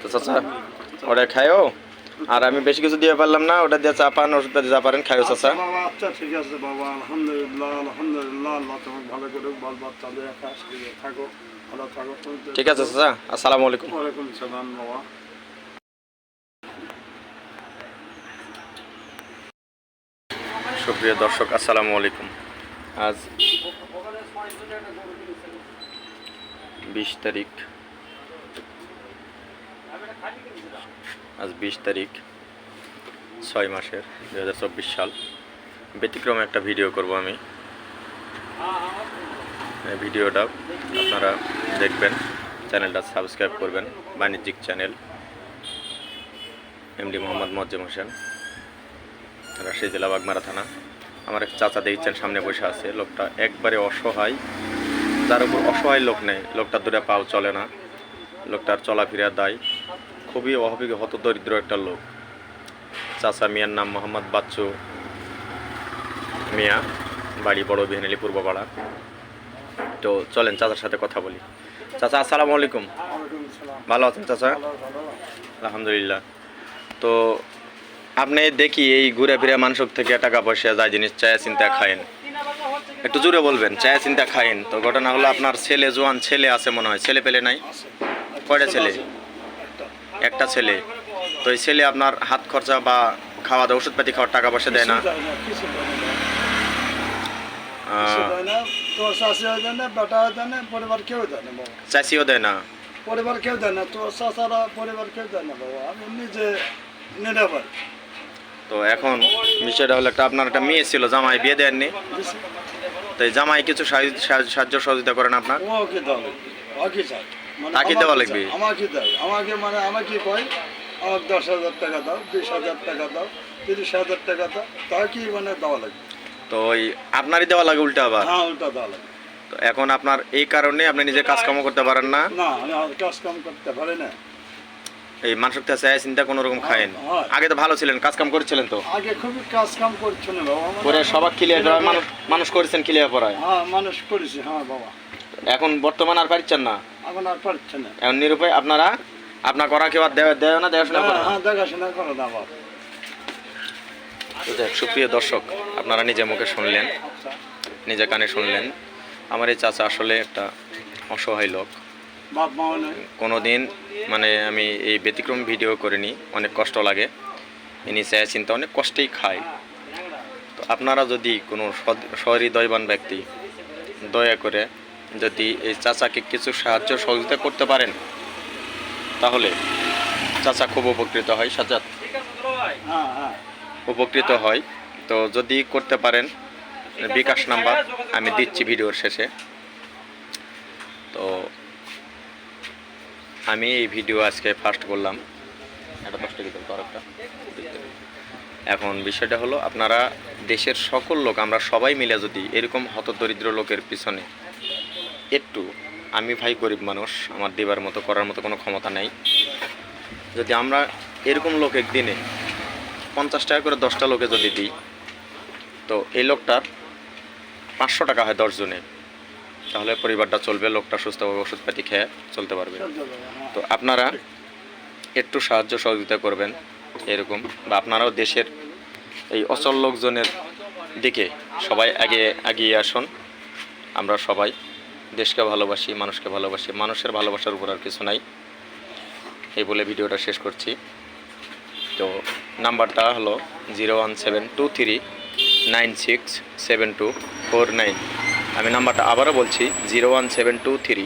তো চাচা ওটা খায়ও আর আমি বেশি কিছু দিয়ে পারলাম না ওটা দিয়ে চা পান ওষুধটা দিয়ে যা পারেন খায়ও চাচা। আচ্ছা বাবা আচ্ছা ঠিক আছে বাবা আলহামদুলিল্লাহ আলহামদুলিল্লাহ আল্লাহ তোমাকে ভালো করে বাল বাচ্চা দিয়ে থাকো ভালো থাকো ঠিক আছে চাচা আসসালামু আলাইকুম। ওয়ালাইকুম সালাম বাবা। সুপ্রিয় দর্শক আসসালামু আলাইকুম। আজ বিশ তারিখ। আজ বিশ তারিখ, ছয় মাসের দু হাজার চব্বিশ সাল। ব্যতিক্রমে একটা ভিডিও করব আমি। ভিডিওটা আপনারা দেখবেন, চ্যানেলটা সাবস্ক্রাইব করবেন, বাণিজ্যিক চ্যানেল, এমডি মোহাম্মদ মজ্জেম হোসেন রাজশাহী জেলা বাগমারা থানা। আমার এক চাচা দেখছেন, সামনে বসে আছে। লোকটা একবারে অসহায়। যার উপর অসহায় লোক নেই। লোকটার দূরে পাও চলে না। লোকটার চলাফেরা দায়। খুবই অভাবিক হত দরিদ্র একটা লোক। চাচা মিয়ার নাম মোহাম্মদ বাচ্চু মিয়া বাড়ি বড় বিহানেলি পূর্বপাড়া। তো চলেন চাচার সাথে কথা বলি। চাচা আসসালামু আলাইকুম। ভালো আছেন চাচা? আলহামদুলিল্লাহ। তো আপনি দেখি এই ঘুরে ফিরে মানুষক থেকে টাকা পয়সা যায় জিনিস চায়া চিন্তা খায়েন। একটু জোরে বলবেন চায়া চিন্তা খায়েন। তো ঘটনা হলো আপনার ছেলে জোয়ান ছেলে আছে মনে হয়। ছেলে পেলে নাই? কয়টা ছেলে? একটা ছেলে। তো এই ছেলে আপনার হাত খরচা বা খাওয়া দাওয়া ওষুধপাতি খাওয়ার টাকা পয়সা দেয় না? চাষিও দেয় না পরিবার কেউ দেয় না তোর শাশারা পরিবার কেউ দেয় না বাবা। আমি নিজে নিরাপদ। তো এখন বিষয়টা হলো একটা আপনার একটা মেয়ে ছিল জামাই বিয়ে দেননি। তো জামাই কিছু সাহায্য সহযোগিতা করেন আপনার? ওকে লাগবে ওকে মানে তাকে আমাকে দেওয়া লাগবে? আমাকে দেয় আমাকে মানে আমাকে কয় আমাকে দশ হাজার টাকা দাও বিশ হাজার টাকা দাও তিরিশ হাজার টাকা দাও। তাকে মানে দেওয়া লাগবে। তো ওই আপনারই দেওয়া লাগে উল্টা আবার? হ্যাঁ ওটা দেওয়া লাগবে। তো এখন আপনার এই কারণে আপনি নিজে কাজকামও করতে পারেন না? না আমি আর কাজ কাম করতে পারি না। এই মানুষের কাছে চায় চিন্তা কোনো রকম খায়েন আগে তো ভালো ছিলেন কাজ কাম করেছিলেন তো? আগে খুবই কাজ কাম করছ না বাবা মানে- করে সবাক ক্লিয়ার মানুষ মানুষ করেছেন ক্লিয়ার পড়ায় হ্যাঁ মানুষ করেছি হ্যাঁ বাবা। এখন বর্তমান আর পারছেন না? এখন আর পারছে না। এখন নিরুপায় আপনারা আপনার করা কেউ আর দেয় দেয় না দেখাশোনা করে? হ্যাঁ দেখাশোনা করো বাবা সুপ্রিয় দর্শক আপনারা নিজে মুখে শুনলেন নিজে কানে শুনলেন। আমার এই চাচা আসলে একটা অসহায় লোক। কোনো দিন মানে আমি এই ব্যতিক্রম ভিডিও করিনি অনেক কষ্ট লাগে। ইনি চায় চিন্তা অনেক কষ্টেই খায়। তো আপনারা যদি কোনো সহৃদয়বান ব্যক্তি দয়া করে যদি এই চাচাকে কিছু সাহায্য সহযোগিতা করতে পারেন, তাহলে চাচা খুব উপকৃত হয় সাজাত উপকৃত হয়। তো যদি করতে পারেন, বিকাশ নাম্বার, আমি দিচ্ছি ভিডিওর শেষে। তো আমি এই ভিডিও আজকে ফার্স্ট করলাম। একটা দশ টাকা একটা। এখন বিষয়টা হলো, আপনারা দেশের সকল লোক, আমরা সবাই মিলে যদি এরকম হতদরিদ্র লোকের পিছনে একটু, আমি ভাই গরিব মানুষ, আমার দেবার মতো, করার মতো কোনো ক্ষমতা নেই। যদি আমরা এরকম লোক একদিনে পঞ্চাশ টাকা করে দশটা লোকে যদি দিই, তো এই লোকটার পাঁচশো টাকা হয় দশজনে তাহলে পরিবারটা চলবে, লোকটা সুস্থভাবে ওষুধপাতি খেয়ে চলতে পারবে। তো আপনারা একটু সাহায্য সহযোগিতা করবেন এরকম, বা আপনারাও দেশের এই অচল লোকজনের দিকে সবাই আগে, এগিয়ে আসুন। আমরা সবাই দেশকে ভালোবাসি, মানুষকে ভালোবাসি, মানুষের ভালোবাসার উপর আর কিছু নাই। এই বলে ভিডিওটা শেষ করছি। তো নাম্বারটা হলো zero one seven two three nine six seven two four nine. আমি নাম্বারটা আবারও বলছি, zero one seven two three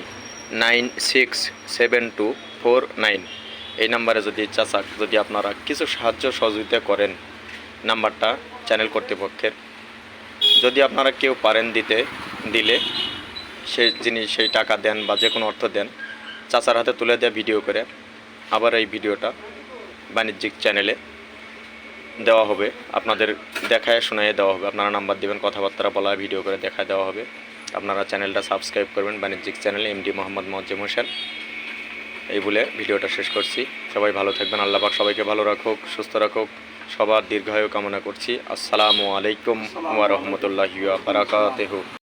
nine six seven two four nine. এই নাম্বারে যদি চাচাক, যদি আপনারা কিছু সাহায্য সহযোগিতা করেন, নাম্বারটা চ্যানেল কর্তৃপক্ষের। যদি আপনারা কেউ পারেন দিতে, দিলে সেই যিনি সেই টাকা দেন বা যে কোনো অর্থ দেন, চাচার হাতে তুলে দেওয়া ভিডিও করে আবার এই ভিডিওটা বাণিজ্যিক চ্যানেলে দেওয়া হবে। আপনাদের দেখায় শোনায় দেওয়া হবে। আপনারা নাম্বার দেবেন, কথাবার্তা বলা ভিডিও করে দেখায় দেওয়া হবে। আপনারা চ্যানেলটা সাবস্ক্রাইব করবেন, বাণিজ্যিক চ্যানেলে এমডি মোহাম্মদ মজ্জেম হোসেন। এই বলে ভিডিওটা শেষ করছি। সবাই ভালো থাকবেন, আল্লাহ পাক সবাইকে ভালো রাখুক, সুস্থ রাখুক। সবার দীর্ঘায়ু কামনা করছি। আসসালামু আলাইকুম ওয়া বারাকাতুহু।